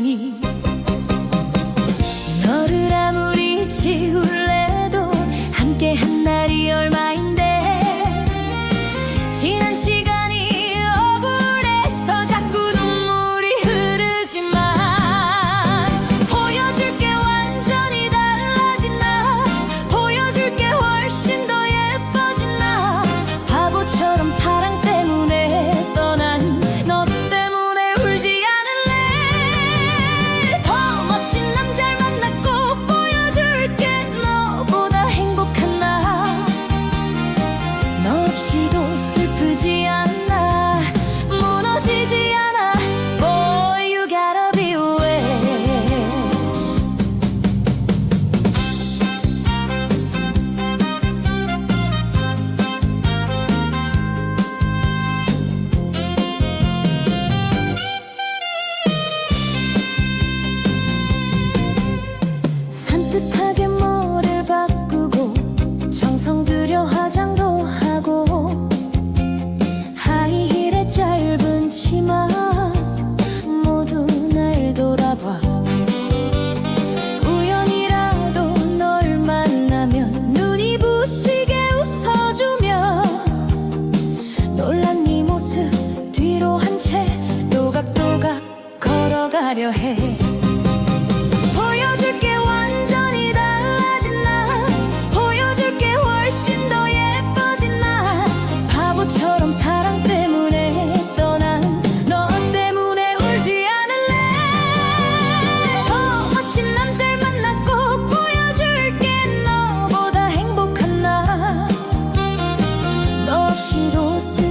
여전히 너를 아무리 지울 모를 바꾸고 정성 들여 화장도 하고 하이힐에 짧은 치마 모두 날 돌아봐. 우연이라도 널 만나면 눈이 부시게 웃어주며 놀란 네 모습 뒤로 한 채 또각또각 걸어가려 해.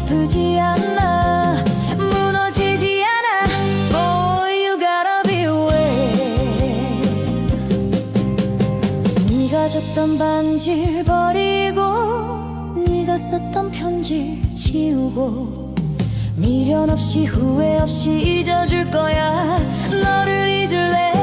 아프지 않아 무너지지 않아. Boy you gotta be away 네가 줬던 반지를 버리고 네가 썼던 편지 지우고 미련 없이 후회 없이 잊어줄 거야. 너를 잊을래.